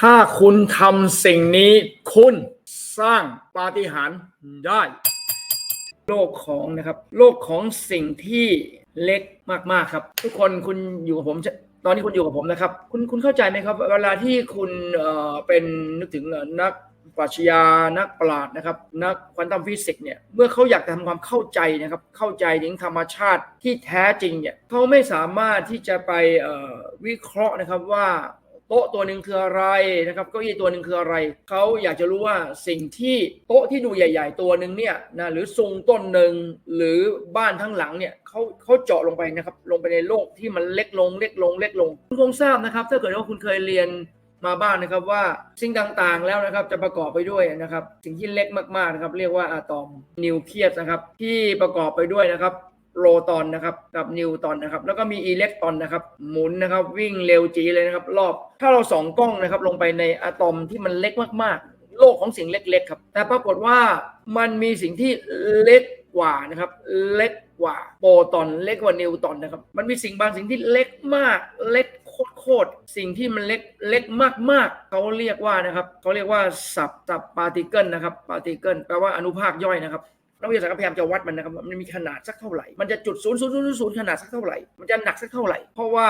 ถ้าคุณทำสิ่งนี้ คุณสร้างปาฏิหาริย์ได้ โลกของนะครับ โลกของสิ่งที่เล็กมากๆครับ ทุกคนคุณอยู่กับผมตอนนี้คุณอยู่กับผมนะครับ คุณคุณเข้าใจไหมครับ เวลาที่คุณเอ่อเป็นนึกถึงนักปรัชญานักปราชญ์นะครับ นักควอนตัมฟิสิกส์เนี่ย เมื่อเขาอยากจะทำความเข้าใจนะครับ เข้าใจถึงธรรมชาติที่แท้จริงเนี่ยเขาไม่สามารถที่จะไปวิเคราะห์นะครับว่า โต๊ะตัวหนึ่งคืออะไรนะครับเก้าอี้ตัวหนึ่งคืออะไร เขาอยากจะรู้ว่าสิ่งที่โต๊ะที่ดูใหญ่ ๆ ตัวหนึ่งเนี่ยนะหรือทรงต้นหนึ่งหรือบ้านทั้งหลังเนี่ยเขาเขาเจาะลงไปนะครับลงไปในโลกที่มันเล็กลงเล็กลงเล็กลง คุณคงทราบนะครับ ถ้าเกิดว่าคุณเคยเรียนมาบ้างนะครับว่าสิ่งต่างๆแล้วนะครับจะประกอบไปด้วยนะครับ สิ่งที่เล็กมากๆนะครับเรียกว่าอะตอมนิวเคลียสนะครับที่ประกอบไปด้วยนะครับ โปรตอนนะครับกับนิวตอนนะครับแล้วก็มีอิเล็กตรอนนะครับหมุนนะครับวิ่งเร็วจีเลยนะครับรอบ ถ้าเราส่องกล้องนะครับลงไปในอะตอมที่มันเล็กมากๆ โลกของสิ่งเล็กๆครับแต่ปรากฏว่ามันมีสิ่งที่เล็กกว่านะครับเล็กกว่าโปรตอนเล็กกว่านิวตอนนะครับ มันมีสิ่งบางสิ่งที่เล็กมาก เล็กโคตรๆสิ่งที่มันเล็กเล็กมากๆเขาเรียกว่านะครับเขาเรียกว่าสับสับปาร์ติเกิลนะครับปาร์ติเกิลแปลว่าอนุภาคย่อยนะครับ นักวิทยาศาสตร์พยายามจะวัดมันนะครับมันมีขนาดสักเท่าไหร่ มันจะจุดศูนย์ศูนย์ศูนย์ศูนย์ขนาดสักเท่าไหร่ มันจะหนักสักเท่าไหร่ เพราะว่า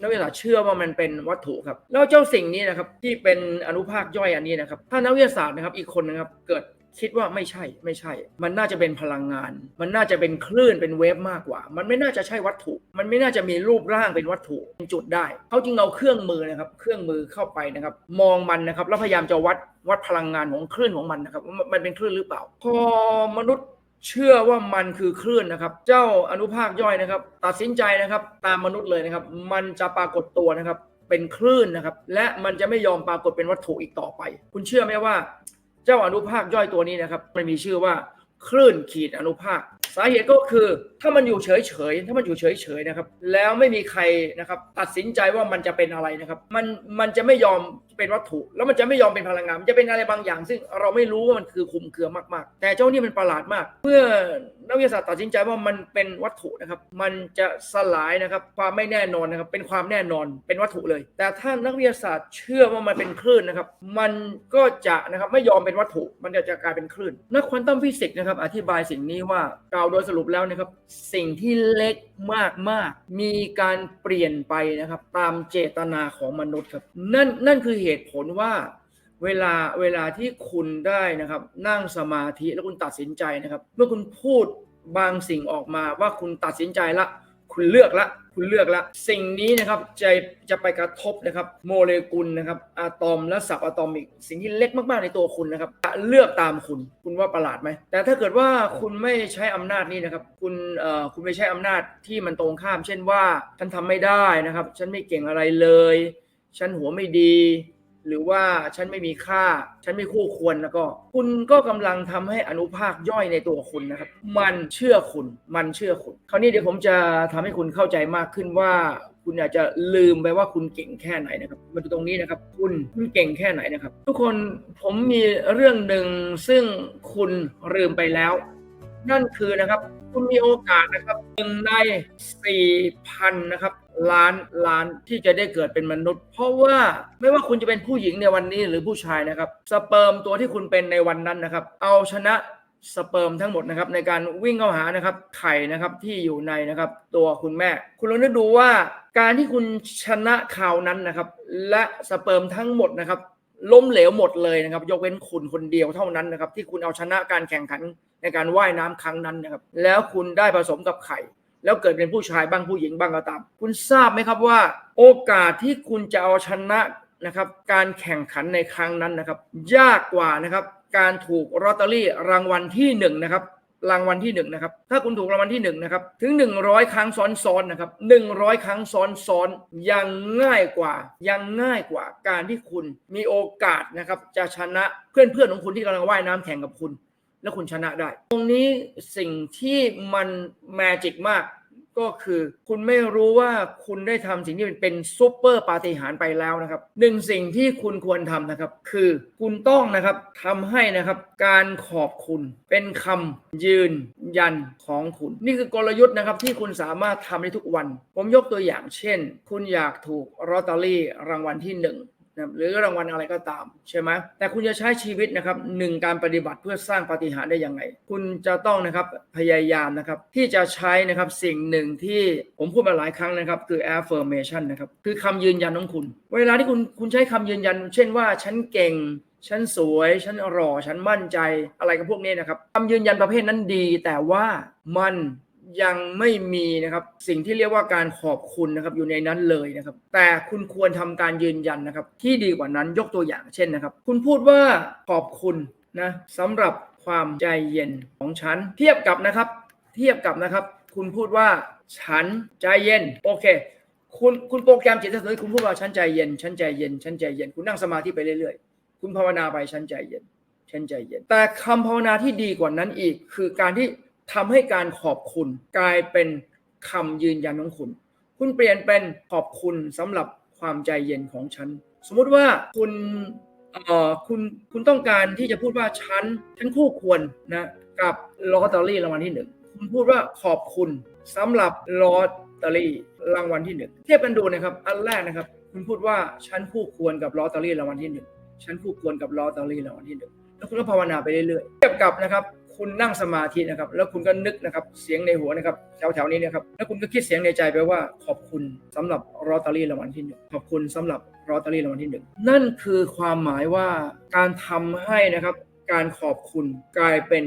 นักวิทยาศาสตร์เชื่อว่ามันเป็นวัตถุครับ แล้วเจ้าสิ่งนี้นะครับที่เป็นอนุภาคย่อยอันนี้นะครับ ถ้านักวิทยาศาสตร์นะครับอีกคนนะครับเกิดคิดว่าไม่ใช่ไม่ใช่ มันน่าจะเป็นพลังงาน มันน่าจะเป็นคลื่นเป็นเวฟมากกว่า มันไม่น่าจะใช่วัตถุ มันไม่น่าจะมีรูปร่างเป็นวัตถุเป็นจุดได้เขาจึงเอาเครื่องมือนะครับ เครื่องมือเข้าไปนะครับ มองมันนะครับแล้วพยายามจะวัดวัดพลังงานของคลื่นของมันนะครับว่ามันเป็นคลื่นหรือเปล่า พอมนุษย์ เชื่อว่ามันคือคลื่นนะครับ เจ้าอนุภาคย่อยนะครับ ตัดสินใจนะครับตามมนุษย์เลยนะครับ มันจะปรากฏตัวนะครับ เป็นคลื่นนะครับ และมันจะไม่ยอมปรากฏเป็นวัตถุอีกต่อไป คุณเชื่อไหมว่า เจ้าอนุภาคย่อยตัวนี้นะครับ มันมีชื่อว่าคลื่นขีดอนุภาค สาเหตุก็คือถ้ามันอยู่เฉยๆถ้ามันอยู่เฉยๆนะครับ แล้วไม่มีใครนะครับ ตัดสินใจว่ามันจะเป็นอะไรนะครับ มันมันจะไม่ยอม เป็นวัตถุ แล้วมันจะไม่ยอมเป็นพลังงาน มันจะเป็นอะไรบางอย่าง ซึ่งเราไม่รู้ว่ามันคือคุมเครือมาก ๆ แต่เจ้านี่มันประหลาดมาก เมื่อนักวิทยาศาสตร์ตัดสินใจว่ามันเป็นวัตถุนะครับ มันจะสลายนะครับความไม่แน่นอนนะครับ เป็นความแน่นอน เป็นวัตถุเลย แต่ถ้านักวิทยาศาสตร์เชื่อว่ามันเป็นคลื่นนะครับ มันก็จะนะครับไม่ยอมเป็นวัตถุ มันจะจะกลายเป็นคลื่น นักควอนตัมฟิสิกส์นะครับ อธิบายสิ่งนี้ว่ากล่าโดยสรุปแล้วนะครับ สิ่งที่เล็กมาก ๆ มีการเปลี่ยนไปนะครับ ตามเจตนาของมนุษย์ครับ นั่นนั่นคือเหตุตุผลว่าเวลาเวลาที่คุณได้นะครับ นั่งสมาธิแล้วคุณตัดสินใจนะครับ เมื่อคุณพูดบางสิ่งออกมาว่าคุณตัดสินใจละ คุณเลือกละ คุณเลือกละ สิ่งนี้นะครับจะจะไปกระทบนะครับ โมเลกุลนะครับอะตอมและสับอะตอมิก สิ่งที่เล็กมากๆในตัวคุณนะครับจะเลือกตามคุณคุณว่าประหลาดไหมแต่ถ้าเกิดว่าคุณไม่ใช้อำนาจนี้นะครับ คุณเอ่อคุณไม่ใช้อำนาจที่มันตรงข้าม เช่นว่าฉันทำไม่ได้นะครับ ฉันไม่เก่งอะไรเลย ฉันหัวไม่ดี หรือว่าฉันไม่มีค่า ฉันไม่คู่ควรแล้วก็ คุณก็กำลังทำให้อนุภาคย่อยในตัวคุณนะครับ มันเชื่อคุณ มันเชื่อคุณ คราวนี้เดี๋ยวผมจะทำให้คุณเข้าใจมากขึ้นว่าคุณอาจจะลืมไปว่าคุณเก่งแค่ไหนนะครับมาดูตรงนี้นะครับ คุณคุณเก่งแค่ไหนนะครับ ทุกคนผมมีเรื่องหนึ่งซึ่งคุณลืมไปแล้ว นั่นคือนะครับ คุณมีโอกาสนะครับหนึ่งในสี่พันนะครับ ล้านล้านที่จะได้เกิดเป็นมนุษย์ เพราะว่าไม่ว่าคุณจะเป็นผู้หญิงในวันนี้หรือผู้ชายนะครับ สเปิร์มตัวที่คุณเป็นในวันนั้นนะครับ เอาชนะสเปิร์มทั้งหมดนะครับในการวิ่งเข้าหานะครับไข่นะครับที่อยู่ในนะครับตัวคุณแม่ คุณลองนึกดูว่าการที่คุณชนะข่าวนั้นนะครับ และสเปิร์มทั้งหมดนะครับล้มเหลวหมดเลยนะครับ ยกเว้นคุณคนเดียวเท่านั้นนะครับ ที่คุณเอาชนะการแข่งขันในการว่ายน้ำครั้งนั้นนะครับ แล้วคุณได้ผสมกับไข่ แล้วเกิดเป็นผู้ชายบ้างผู้หญิงบ้างก็ตาม คุณทราบไหมครับว่า โอกาสที่คุณจะเอาชนะนะครับ การแข่งขันในครั้งนั้นนะครับ ยากกว่านะครับ การถูกลอตเตอรี่รางวัลที่หนึ่งนะครับรางวัลที่หนึ่งนะครับ ถ้าคุณถูกรางวัลที่หนึ่งนะครับ ถึงหนึ่งร้อยครั้งซ้อนๆนะครับหนึ่งร้อยครั้งซ้อนๆ ยังง่ายกว่า ยังง่ายกว่า การที่คุณมีโอกาสนะครับ จะชนะเพื่อนๆของคุณที่กำลังว่ายน้ำแข่งกับคุณ แล้วคุณชนะได้ ตรงนี้สิ่งที่มันแมจิกมากก็คือคุณไม่รู้ว่าคุณได้ทำสิ่งที่เป็นซูเปอร์ปาฏิหาริย์ไปแล้วนะครับหนึ่งสิ่งที่คุณควรทำนะครับ คือคุณต้องนะครับทำให้นะครับการขอบคุณเป็นคำยืนยันของคุณ นี่คือกลยุทธ์นะครับที่คุณสามารถทำได้ทุกวัน ผมยกตัวอย่างเช่น คุณอยากถูกลอตเตอรี่รางวัลที่หนึ่ง หรือรางวัลอะไรก็ตามใช่ไหมแต่คุณจะใช้ชีวิตนะครับหนึ่งการปฏิบัติเพื่อสร้างปาฏิหาริย์ได้ยังไง คุณจะต้องนะครับพยายามนะครับที่จะใช้นะครับสิ่งหนึ่งที่ผมพูดมาหลายครั้งนะครับ คือ affirmation นะครับคือคำยืนยันของคุณ เวลาที่คุณคุณใช้คำยืนยัน เช่นว่าฉันเก่งฉันสวย ฉันหล่อฉันมั่นใจอะไรกับพวกนี้นะครับคำยืนยันประเภทนั้นดี แต่ว่ามัน ยังไม่มีนะครับสิ่งที่เรียกว่าการขอบคุณนะครับอยู่ในนั้นเลยนะครับ แต่คุณควรทำการยืนยันนะครับ ที่ดีกว่านั้นยกตัวอย่างเช่นนะครับ คุณพูดว่าขอบคุณนะสำหรับความใจเย็นของฉัน เทียบกับนะครับ เทียบกับนะครับ คุณพูดว่าฉันใจเย็นโอเคคุณคุณโปรแกรมจิตสำนึกคุณพูดว่าฉันใจเย็นฉันใจเย็นฉันใจเย็น คุณนั่งสมาธิไปเรื่อยๆ คุณภาวนาไปฉันใจเย็นฉันใจเย็น แต่คำภาวนาที่ดีกว่านั้นอีก คือการที่ ทำให้การขอบคุณกลายเป็นคำยืนยันของคุณ คุณเปลี่ยนเป็นขอบคุณสำหรับความใจเย็นของฉัน สมมุติว่าคุณเอ่อคุณคุณต้องการที่จะพูดว่าฉันฉันคู่ควรนะกับลอตเตอรี่รางวัลที่หนึ่งคุณพูดว่าขอบคุณสำหรับลอตเตอรี่รางวัลที่หนึ่งเทียบกันดูนะครับ อันแรกนะครับ คุณพูดว่าฉันคู่ควรกับลอตเตอรี่รางวัลที่หนึ่งฉันคู่ควรกับลอตเตอรี่รางวัลที่หนึ่งแล้วคุณก็ภาวนาไปเรื่อยๆเทียบกับนะครับ คุณนั่งสมาธินะครับ แล้วคุณก็นึกนะครับเสียงในหัวนะครับแถวๆนี้นะครับแล้วคุณก็คิดเสียงในใจไปว่าขอบคุณสำหรับลอตเตอรี่รางวัลที่หนึ่งขอบคุณสำหรับลอตเตอรี่รางวัลที่หนึ่งนั่นคือความหมายว่าการทำให้นะครับ การขอบคุณกลายเป็น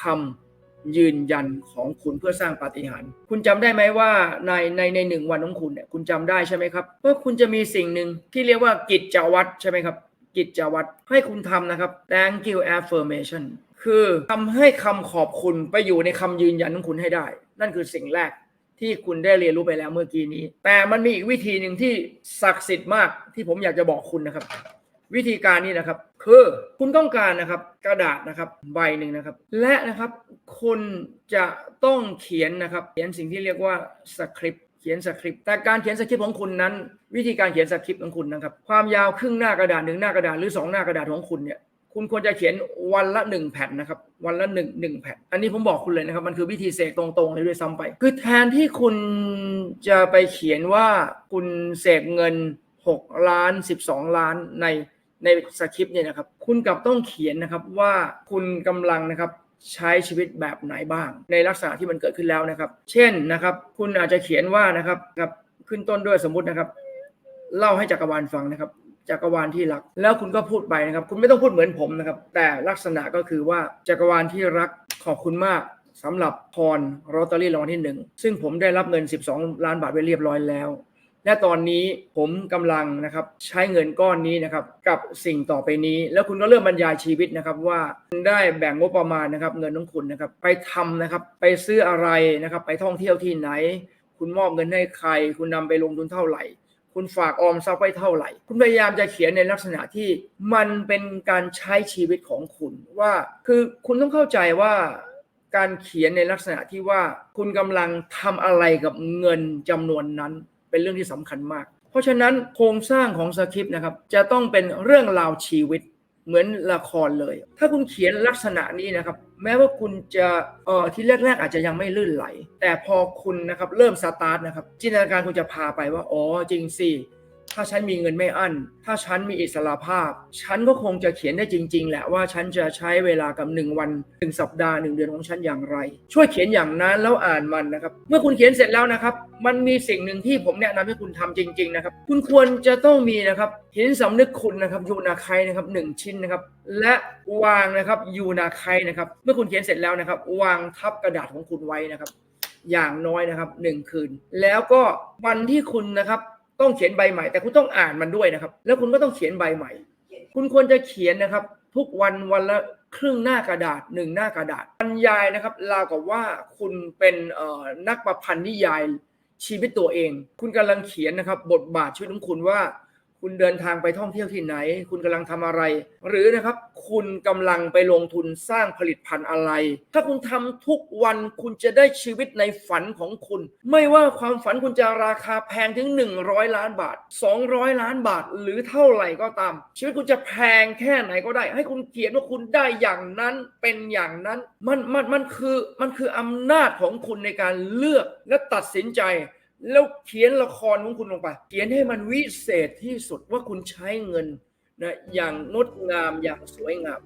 คำยืนยันของคุณเพื่อสร้างปาฏิหาริย์คุณจำได้ไหมว่าในในในหนึ่งวันของคุณเนี่ยคุณจำได้ใช่ไหมครับว่าคุณจะมีสิ่งหนึ่งที่เรียกว่ากิจจวัตรใช่ไหมครับกิจวัตรให้คุณทำนะครับ thank you affirmation คือทำให้คำขอบคุณไปอยู่ในคำยืนยันของคุณให้ได้ นั่นคือสิ่งแรกที่คุณได้เรียนรู้ไปแล้วเมื่อกี้นี้ แต่มันมีอีกวิธีหนึ่งที่ศักดิ์สิทธิ์มากที่ผมอยากจะบอกคุณนะครับ วิธีการนี้นะครับ คือคุณต้องการนะครับ กระดาษนะครับใบหนึ่งนะครับ และนะครับคุณจะต้องเขียนนะครับ เขียนสิ่งที่เรียกว่าสคริปต์เขียนสคริปต์แต่การเขียนสคริปต์ของคุณนั้น วิธีการเขียนสคริปต์ของคุณนะครับ ความยาวครึ่งหน้ากระดาษหนึ่งหน้ากระดาษหรือสองหน้ากระดาษของคุณเนี่ย คุณควรจะเขียนวันละหนึ่งแผ่นนะครับ วันละหนึ่งหนึ่งแผ่นอันนี้ผมบอกคุณเลยนะครับ มันคือวิธีเสกตรงๆเลยด้วยซ้ำไป คือแทนที่คุณจะไปเขียนว่าคุณเสกเงิน 6 ล้าน 12 ล้านในในสคริปต์เนี่ยนะครับ คุณกลับต้องเขียนนะครับว่าคุณกำลังนะครับใช้ชีวิตแบบไหนบ้าง ในลักษณะที่มันเกิดขึ้นแล้วนะครับ เช่นนะครับ คุณอาจจะเขียนว่านะครับครับขึ้นต้นด้วยสมมุตินะครับ เล่าให้จักรวาลฟังนะครับ จักรวาลที่รัก แล้วคุณก็พูดไปนะครับ คุณไม่ต้องพูดเหมือนผมนะครับ แต่ลักษณะก็คือว่าจักรวาลที่รักขอบคุณมากสำหรับพรลอตเตอรี่รางวัลที่หนึ่งซึ่งผมได้รับเงิน 12 ล้านบาทไปเรียบร้อยแล้ว และตอนนี้ผมกำลังนะครับใช้เงินก้อนนี้นะครับกับสิ่งต่อไปนี้ แล้วคุณก็เริ่มบรรยายชีวิตนะครับว่าคุณได้แบ่งงบประมาณนะครับเงินของคุณนะครับไปทำนะครับไปซื้ออะไรนะครับไปท่องเที่ยวที่ไหน คุณมอบเงินให้ใคร คุณนำไปลงทุนเท่าไหร่ คุณฝากออมทรัพย์ไว้เท่าไหร่ คุณพยายามจะเขียนในลักษณะที่มันเป็นการใช้ชีวิตของคุณว่าคือคุณต้องเข้าใจว่าการเขียนในลักษณะที่ว่าคุณกำลังทำอะไรกับเงินจำนวนนั้นเป็นเรื่องที่สำคัญมาก เพราะฉะนั้นโครงสร้างของสคริปต์นะครับจะต้องเป็นเรื่องราวชีวิต เหมือนละครเลย ถ้าคุณเขียนลักษณะนี้นะครับ แม้ว่าคุณจะเอ่อที่แรก ๆ อาจจะยังไม่ลื่นไหล แต่พอคุณนะครับเริ่มสตาร์ทนะครับจินตนาการคุณจะพาไปว่า อ๋อจริงสิ ถ้าฉันมีเงินไม่อั้น ถ้าฉันมีอิสระภาพ ฉันก็คงจะเขียนได้จริง ๆ แหละว่าฉันจะใช้เวลากับหนึ่งวันหนึ่งสัปดาห์หนึ่งเดือนของฉันอย่างไร ช่วยเขียนอย่างนั้นแล้วอ่านมันนะครับ เมื่อคุณเขียนเสร็จแล้วนะครับ มันมีสิ่งหนึ่งที่ผมแนะนำให้คุณทำจริง ๆ นะครับ คุณควรจะต้องมีนะครับหินสำนึกคุณนะครับยูนาไคนะครับหนึ่งชิ้นนะครับ และวางนะครับยูนาไคนะครับ เมื่อคุณเขียนเสร็จแล้วนะครับ วางทับกระดาษของคุณไว้นะครับอย่างน้อยนะครับหนึ่งคืน แล้วก็วันที่คุณนะครับ ต้องเขียนใบใหม่ แต่คุณต้องอ่านมันด้วยนะครับ แล้วคุณก็ต้องเขียนใบใหม่ คุณควรจะเขียนนะครับ ทุกวันวันละครึ่งหน้ากระดาษหนึ่งหน้ากระดาษบรรยายนะครับราวกับว่าคุณเป็นนักประพันธ์นิยายชีวิตตัวเอง คุณกำลังเขียนนะครับ บทบาทชีวิตของคุณว่า คุณเดินทางไปท่องเที่ยวที่ไหน คุณกำลังทำอะไร หรือนะครับ คุณกำลังไปลงทุนสร้างผลิตภัณฑ์อะไร ถ้าคุณทำทุกวันคุณจะได้ชีวิตในฝันของคุณ ไม่ว่าความฝันคุณจะราคาแพงถึง 100 ล้านบาท 200 ล้านบาทหรือเท่าไหร่ก็ตาม ชีวิตคุณจะแพงแค่ไหนก็ได้ ให้คุณเขียนว่าคุณได้อย่างนั้นเป็นอย่างนั้น มันมันมันคือมันคืออำนาจของคุณในการเลือกและตัดสินใจ แล้วเขียนละครของคุณลงไป เขียนให้มันวิเศษที่สุดว่าคุณใช้เงินนะอย่างงดงามอย่างสวยงาม